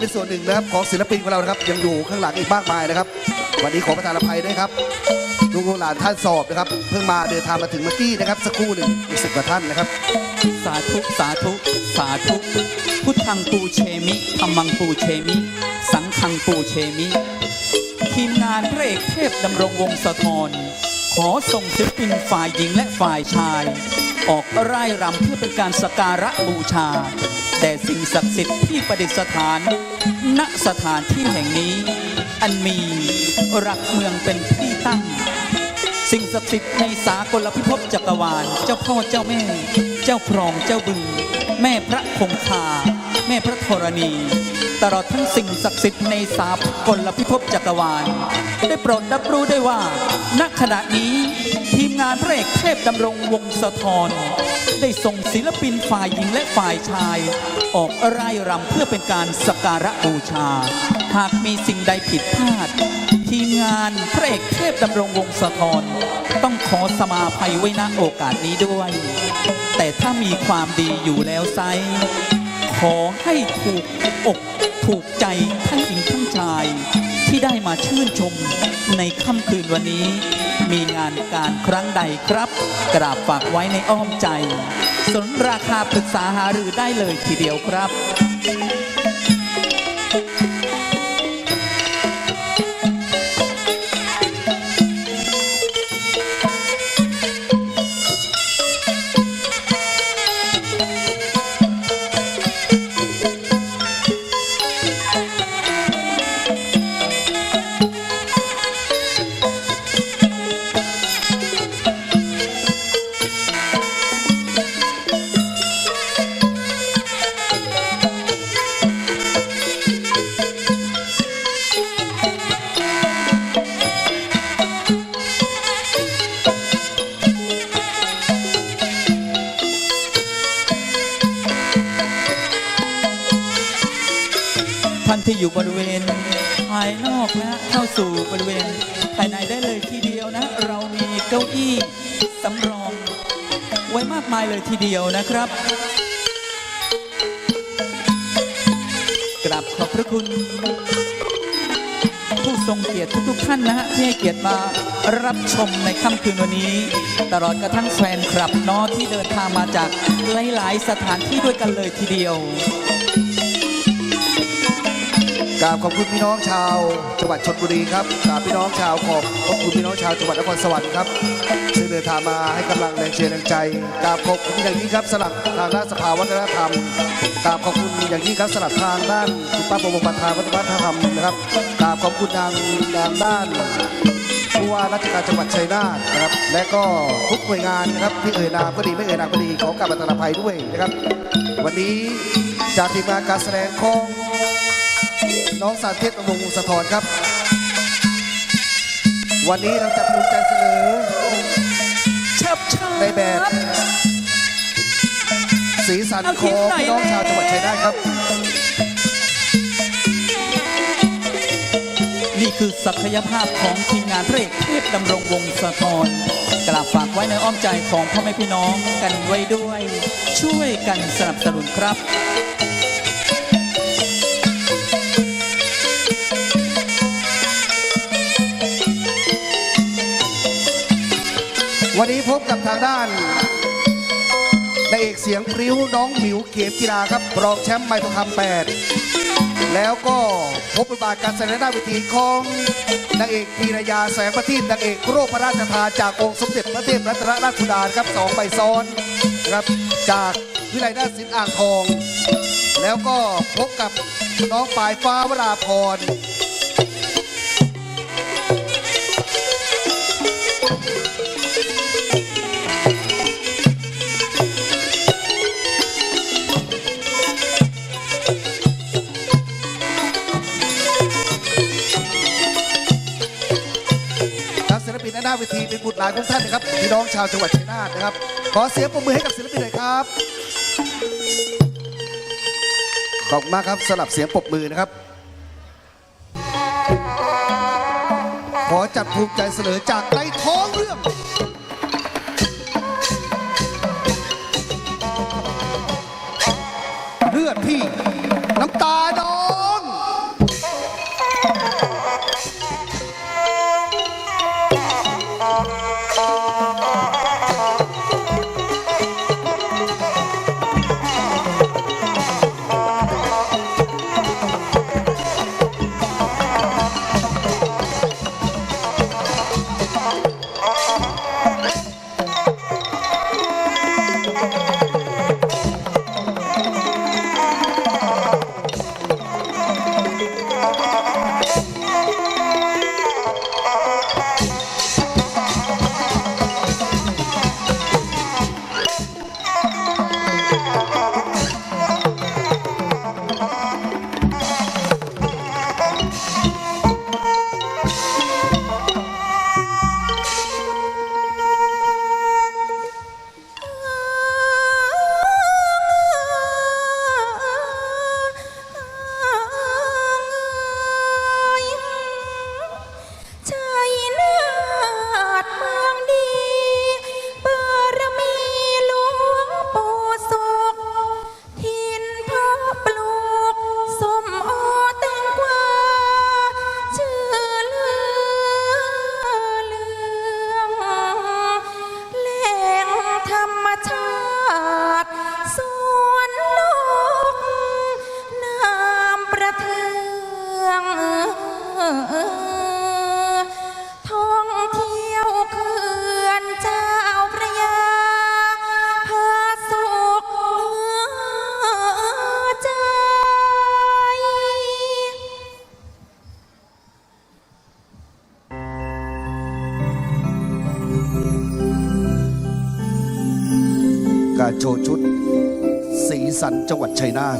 ่เป็นส่วนหนึ่งนะครับของศิลปินของเรานะครับยังอยู่ข้างหลังอีกมากมายนะครับ วันนี้ขอประทานอภัยด้วยครับลูกหลานท่านสอบนะครับ เพิ่งมาเดินทางมาถึงเมื่อกี้นะครับ สักครู่หนึ่งอีกสิบกว่าท่านนะครับ สาธุสาธุสาธุ พุทธังปูเชมิธรรมังปูเชมิ สังฆังปูเชมิ ทีมงานพระเอกเทพดำรงวงศ์สะทรขอส่งศิลปินฝ่ายหญิงและฝ่ายชาย ออกร่ายรำเพื่อเป็นการสการะบูชา แต่สิ่งศักดิ์สิทธิ์ที่ประดิษฐาน ณสถานที่แห่งนี้ อันมีรักเมืองเป็นที่ตั้ง สิ่งศักดิ์สิทธิ์ในสากลพิภพจักรวาล เจ้าพ่อเจ้าแม่ เจ้าพรองเจ้าบึง แม่พระคงคา แม่พระธรณี ตลอดทั้งสิ่งศักดิ์สิทธิ์ในสากลพิภพจักรวาล ได้โปรดรับรู้ได้ว่าณขณะนี้ทีมงานพระเอกเทพดำรงวงศธรได้ส่งศิลปินฝ่ายหญิงและฝ่ายชาย ออกร่ายรำเพื่อเป็นการสักการะบูชา หากมีสิ่งใดผิดพลาด ทีมงานพระเอกเทพดำรงวงศธรต้องขอสมาภัยไว้ณโอกาสนี้ด้วย แต่ถ้ามีความดีอยู่แล้วไซขอให้ถูกอก ถูกใจทั้งหญิงทั้งชาย ที่ได้มาชื่นชมในค่ำคืนวันนี้ มีงานการครั้งใดครับ กราบฝากไว้ในอ้อมใจ สนราคาปรึกษาหารือได้เลยทีเดียวครับ เลยทีเดียวนะครับ กราบขอบพระคุณ ผู้ทรงเกียรติทุกๆท่านนะฮะที่ให้เกียรติมารับชมในค่ำคืนวันนี้ ตลอดกระทั่งแฟนคลับนอที่เดินทางมาจากหลายๆสถานที่ด้วยกันเลยทีเดียว กราบขอบคุณพี่น้องชาวจังหวัดชลบุรีครับกราบพี่น้องชาวขอบขอบคุณพี่น้องชาวจังหวัดนครสวรรค์ครับซึ่งเดินทางมาให้กำลังแรงเชียร์แรงใจกราบขอบคุณอย่างยิ่งครับสลับทางด้านสภาวัฒนธรรมกราบขอบคุณอย่างยิ่งครับสลับทางด้านคุณป้าประมงประธานวัฒนธรรมนะครับกราบขอบคุณทางทางด้านผู้ว่าราชการจังหวัดชัยนาทนะครับและก็ทุกหน่วยงานนะครับที่เอ่ยนามก็ดีไม่เอ่ยนามก็ดีขอกราบประทาภัยด้วยนะครับ วันนี้จากทีมงานการแสดงของ น้องสารเทพวงศ์สะทอนครับ วันนี้เราจะภูมิใจเสนอเชิบชาในแบบสีสันของพี่น้องชาวจังหวัดชัยนาทครับ นี่คือศักยภาพของทีมงานพระเอกเทพดำรงวงศธรกราบฝากไว้ในอ้อมใจของพ่อแม่พี่น้องกันไว้ด้วย ช่วยกันสนับสนุนครับ วันนี้พบกับทางด้านนายเอกเสียงพริ้วน้องหมิวเขมกีฬาครับ รองแชมป์ไมค์ทองคำแปดแล้วก็พบบทบาทการแสดงหน้าเวทีของนางเอกพีรยาแสงประทีปนางเอกโรคพระราชทานจากองค์สมเด็จพระเทพรัตนราชสุดาครับสองใบซ้อนครับจากวิไลนาฏศิลป์อ่างทอง แล้วก็พบกับน้องปลายฟ้าวราพร เวทีเป็นบุตรหลานของท่านนะครับพี่น้องชาวจังหวัดชัยนาทนะครับ ขอเสียงปรบมือให้กับศิลปินหน่อยครับ ขอบคุณมากครับสลับเสียงปรบมือนะครับ ขอจัดภูมิใจเสนอจากในท้องเรื่อง จังหวัดชัยนาท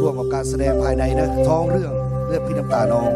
ร่วมกับการแสดงภายในนะท้องเรื่องเลือดพี่น้ำตาน้อง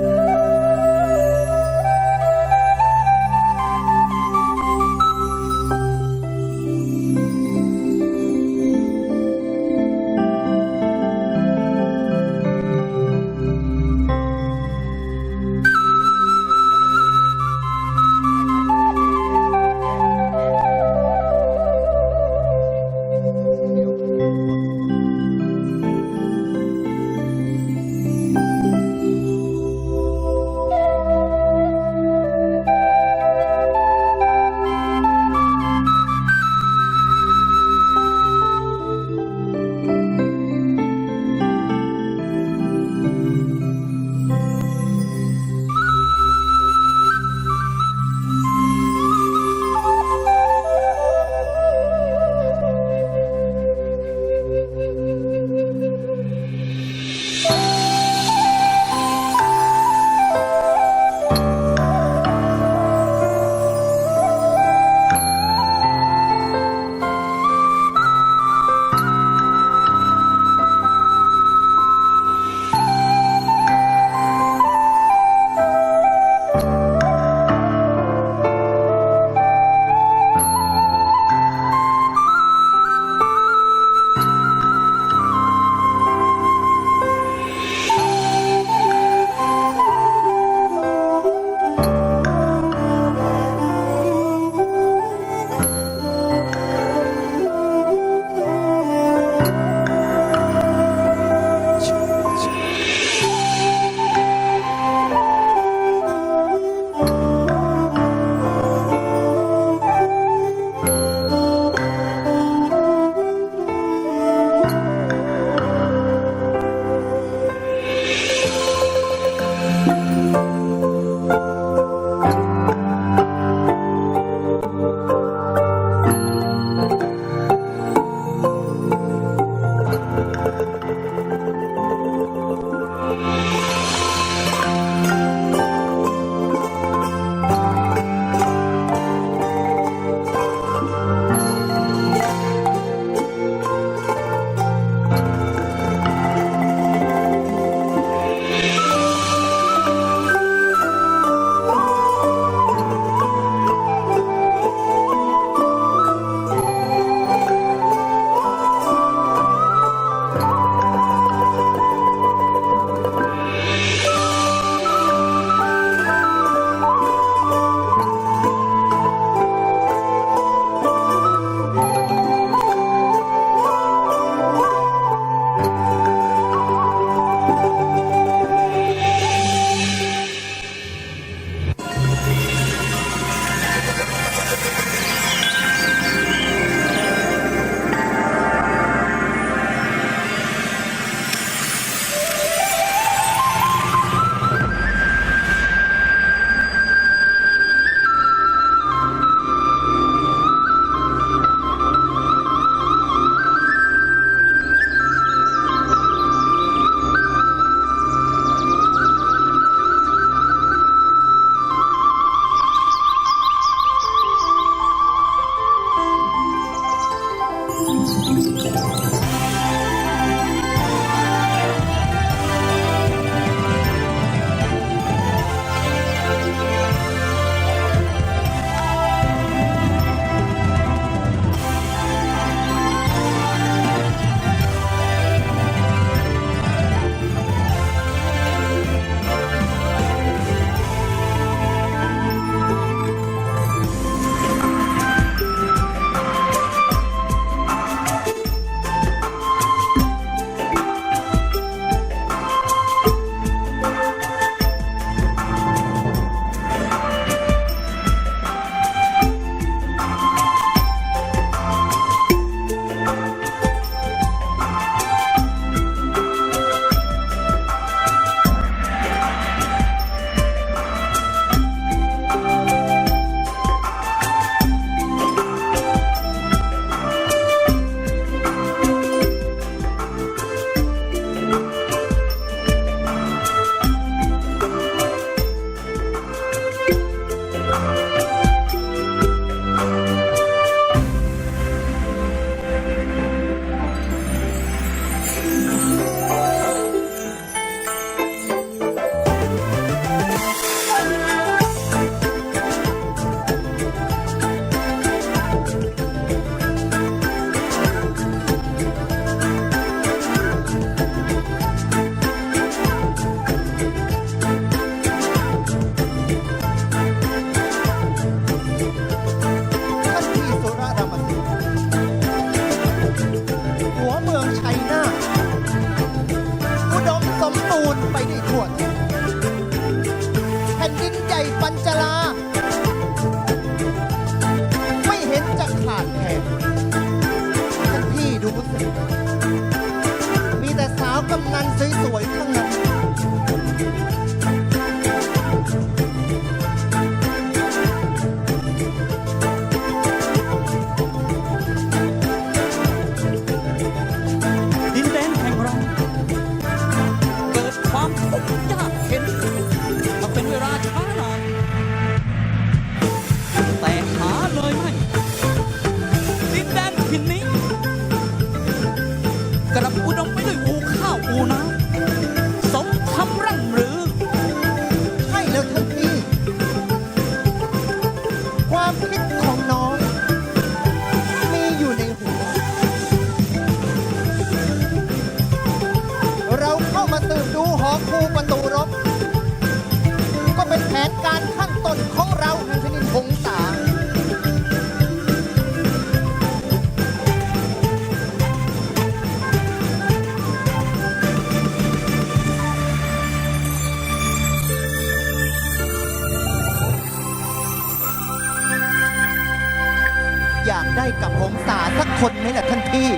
กได้กับหงสาสักคนไหมล่ะท่านพี่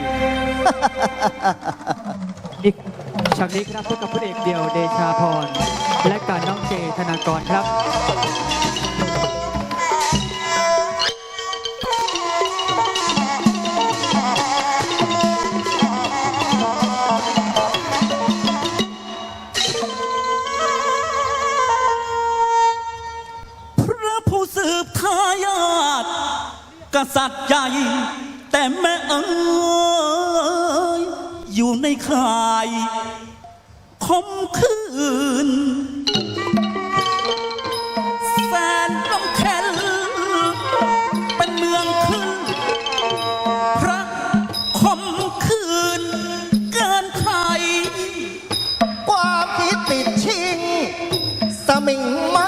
อีกฉากนี้ครับพบกับพระเอกเดี่ยวเดชาพร และการน้องเจธนากรครับ พระผู้สืบทายาทกษัตริย์ ในข่ายคมคืนแสนลำแค้นเป็นเมืองขึ้น พระคมคืน เกินใครความคิดติดชิง สมิงมา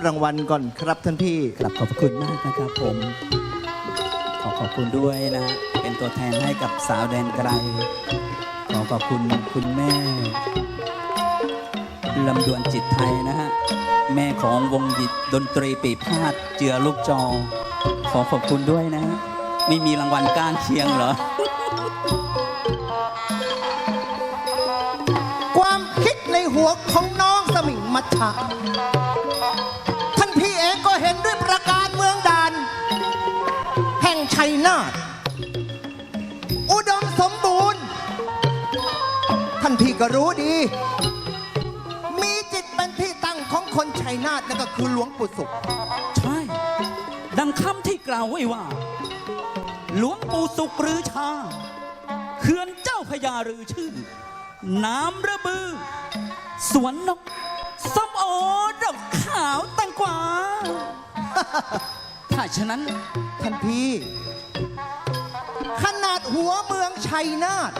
รับรางวัลก่อนครับท่านพี่กลับขอบพระคุณมากนะครับผม ขอขอบคุณด้วยนะเป็นตัวแทนให้กับสาวแดนไกลขอขอบคุณคุณแม่ลำดวนจิตไทยนะฮะแม่ของวงดิดดนตรีปีพาดเจือลูกจอ ขอขอบคุณด้วยนะไม่มีรางวัลก้างเคียงเหรอ ความคิดในหัวของน้องสมิงมัชชะท่านพี่ เองก็เห็นด้วยประการเมืองดาน แห่งชัยนาทอุดมสมบูรณ์ ท่านพี่ก็รู้ดี มีจิตเป็นที่ตั้งของคนชัยนาทนั่นก็คือหลวงปู่สุข ใช่ ดังคำที่กล่าวไว้ว่า หลวงปู่สุขหรือชาเขื่อนเจ้าพญาหรือชื่อ น้ำระบือ สวนนกส้มโอดอก ถ้าฉะนั้นท่านพี่ ขนาดหัวเมืองชัยนาท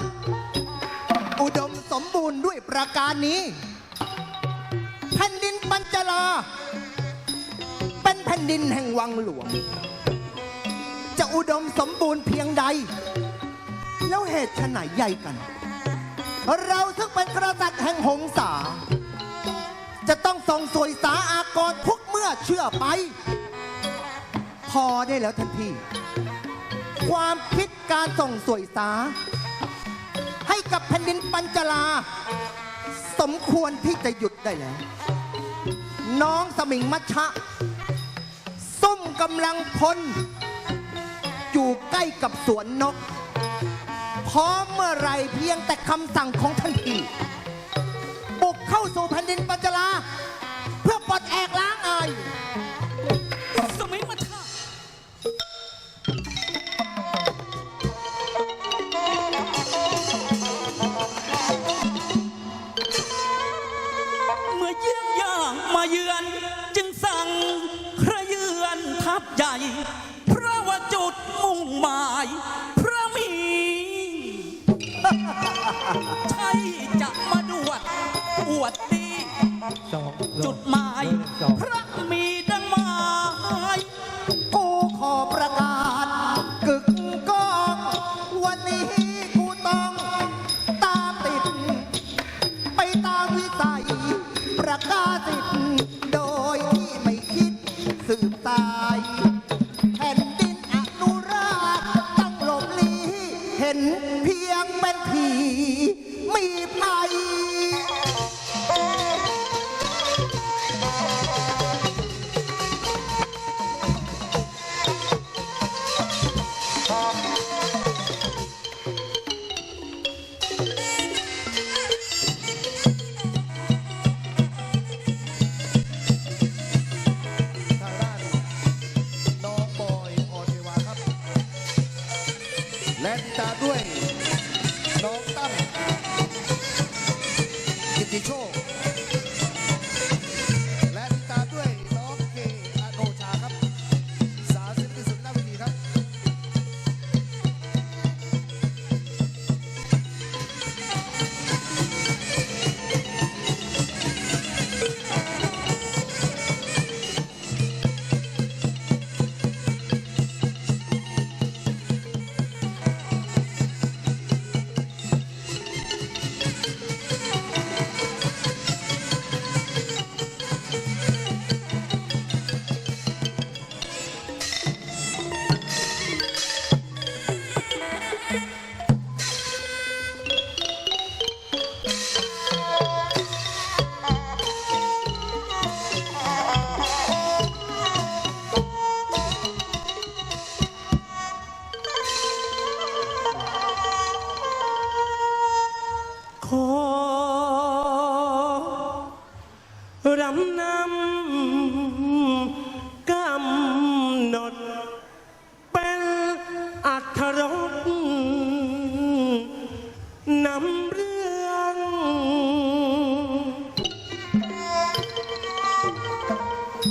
อุดมสมบูรณ์ด้วยประการนี้แผ่นดินปัญจลา เป็นแผ่นดินแห่งวังหลวง จะอุดมสมบูรณ์เพียงใด แล้วเหตุไฉนใหญ่กัน เราซึ่งเป็นกษัตริย์แห่งหงสา จะต้องส่งสวยสาอากรทุกเมื่อเชื่อไป พอได้แล้วท่านพี่ความคิดการส่งสวยสา ให้กับแผ่นดินปัญจลา สมควรที่จะหยุดได้แล้ว น้องสมิงมัชชะ ซุ่มกำลังพล อยู่ใกล้กับสวนนก พร้อมเมื่อไรเพียงแต่คำสั่งของท่านพี่บุกเข้าสู่แผ่นดินปัญจลา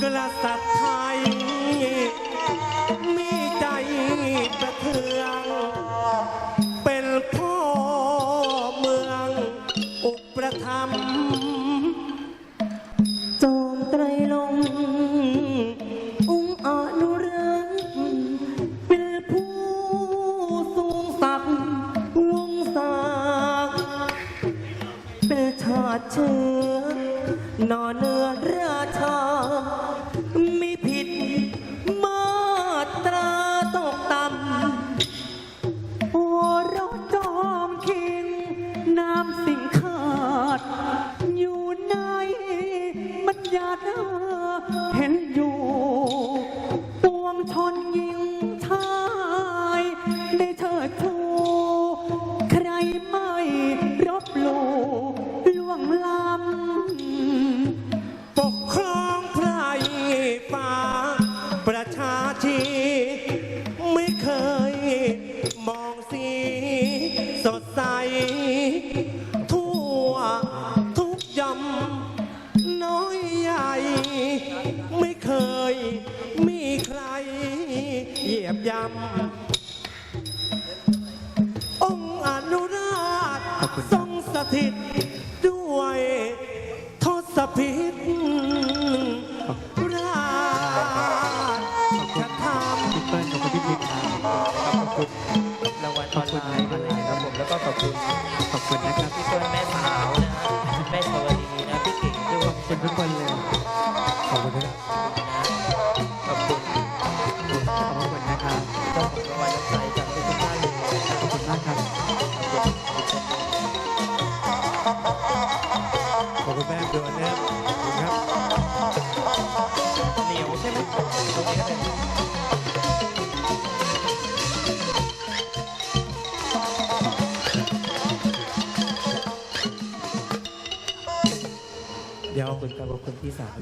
กษัตริย์ไทยมี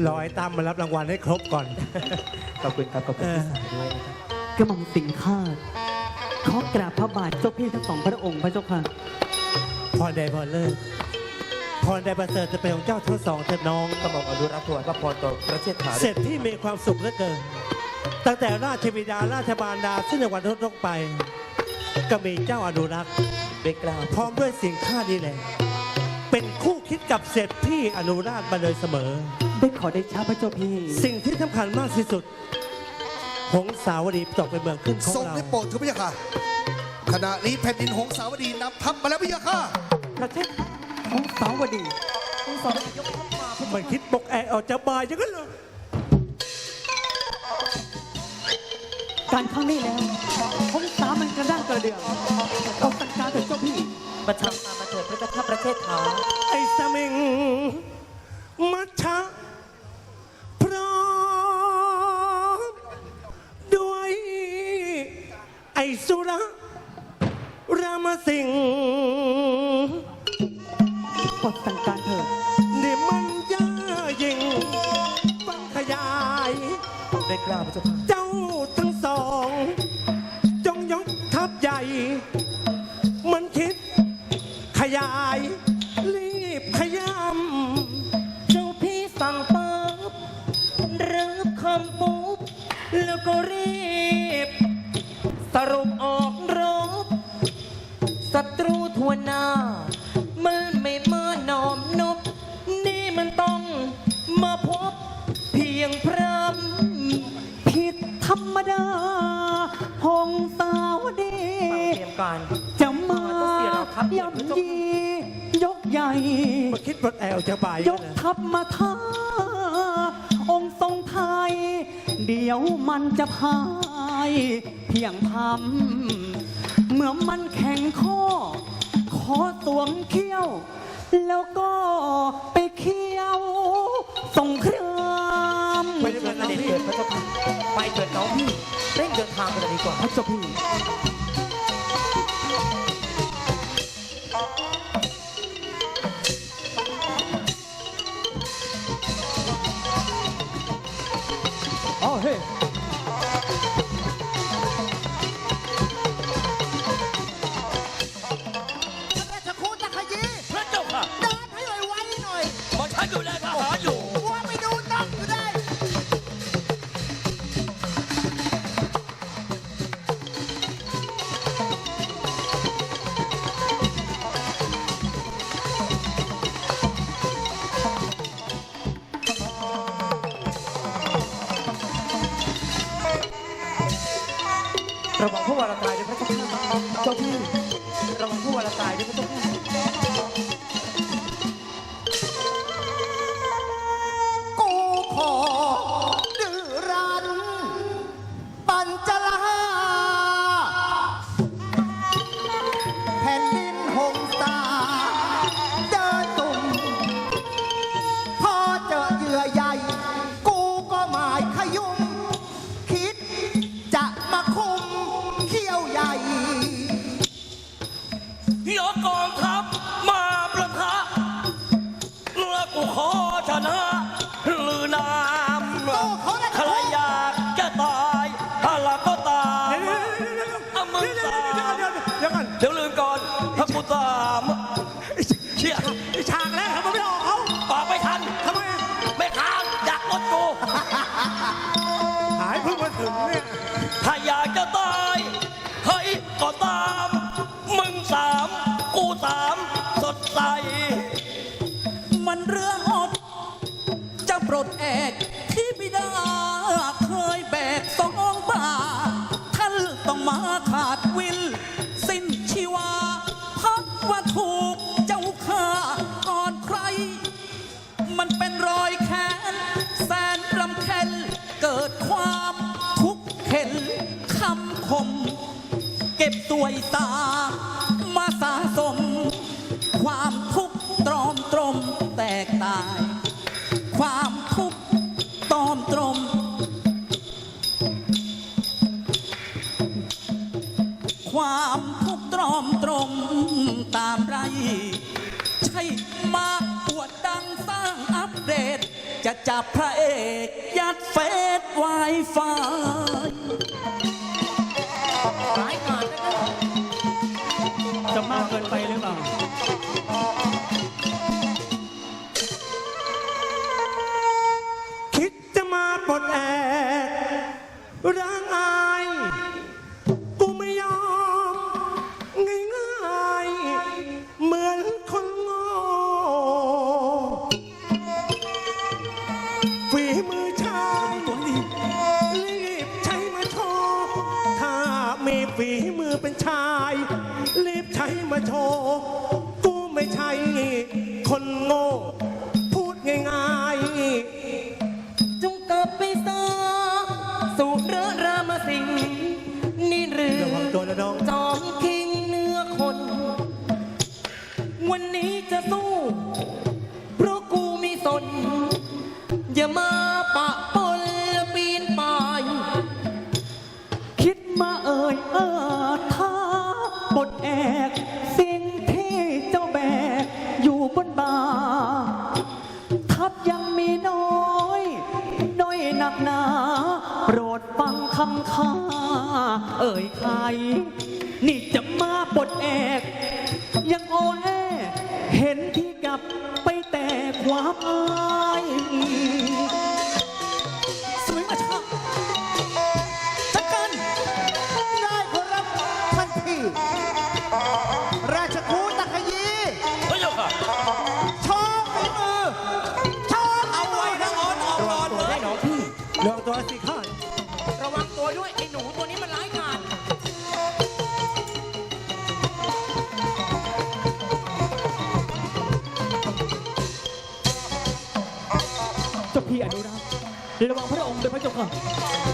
รอให้ตั้มมารับรางวัลให้ครบก่อน ขอบคุณครับขอบคุณพี่สาวด้วยนะครับกระหม่อมสิงคาดขอกราบพระบาทเจ้าพี่ทั้งสองพระองค์พระเจ้าค่ะ พรใดพรเลิศพรใดประเสริฐจะเป็นของเจ้าทั้งสองเถิดน้อง กระหม่อมอนุรักษ์ถวายพระพรต่อประเทศไทยเสร็จที่มีความสุขเหลือเกิน ตั้งแต่ราชบิดาราชบารดาซึ่งในวันทดลงไป ก็มีเจ้าอนุรักษ์ด้วยกล้าวพร้อมด้วยสิ่งข้านี่แหละ เป็นคู่คิดกับเสร็จพี่อนุราชมาโดยเสมอ ได้ขอได้ช้าพระเจ้าพี่สิ่งที่สำคัญมากที่สุด หงสาวดีตกเป็นเมืองขึ้นของทรงเรา ได้โปรดเถอะพระยาค่ะ ขณะนี้แผ่นดินหงสาวดีนำทัพมาแล้วพระยาค่ะประเทศของสาวดีมันคิดปกแอกออกจากบายอย่างนั้นเหรอการครั้งนี้แล้วของสามันกระด้างกระเดื่องต้องจัดการเถิดเจ้าพี่ ประชันตามมาเถิดพระเจ้าข้าประเทศไทยไอ้สมิงมัชชะ สุระรามสิงห์กดสั่งการเถิดนี่มันย่ายิงฟังขยายด้วยกล้าวพระเจ้าค่ะเจ้าทั้งสอง จงยกทัพใหญ่ มันคิดขยาย รีบขยำเจ้าพี่สั่งปั๊บรับคำปุ๊ รุปออกรบศัตรูทวนหน้า มันไม่มานอมนบ นี่มันต้องมาพบเพียงพรำผิดธรรมดาหงสาวดีเตรียมการจะมาย่ำยียกใหญ่ มาคิดปลดแอลจะบ่ายยกทัพมาท่า องค์ทรงไทย เดี๋ยวมันจะพายเพียงพำเมื่อมันแข็งข้อ ขอสวมเขี้ยว แล้วก็ไปเขี้ยวสงครามไม่ได้เชิเป็ญนเสน้องด็จพี่เถิดพระเจ้าค่ะไปเถิดน้องพี่เร่งเดินทางไปเลยดีกว่าพระเจ้าพี่อ๋อเฮ้ But I คำค่าเอ่ยใคร นี่จะมาปบดแอก ยังโอน เป็นพระเจ้าค่ะ